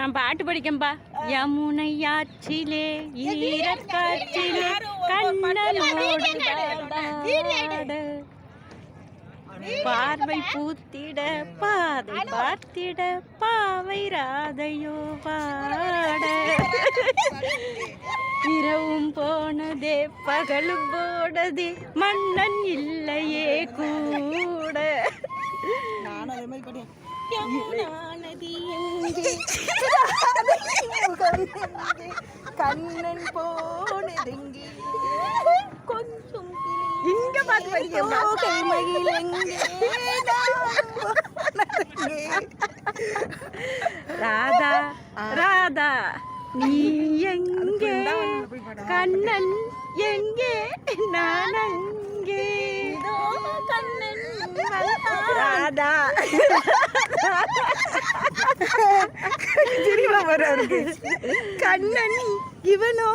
நான் பாட்டு படிக்கம்பா. யமுனை ஆற்றிலே ஈரக்காற்றிலே கண்ணனோடு. பார்வை பூத்திட பாதை பார்த்திட பாவை ராதையோ பாட. இரவும் போனதே பகலும் போனதே மன்னன் இல்லையே கூட. நானும் அதே மாதிரி படியேன் கண்ணன் போனதெங்கே? கொஞ்சம் இங்க பாத்து ராதா ராதா நீ எங்கே? கண்ணன் எங்கே? நான் அங்கே. ராதா. வர கண்ணன் இவனோ.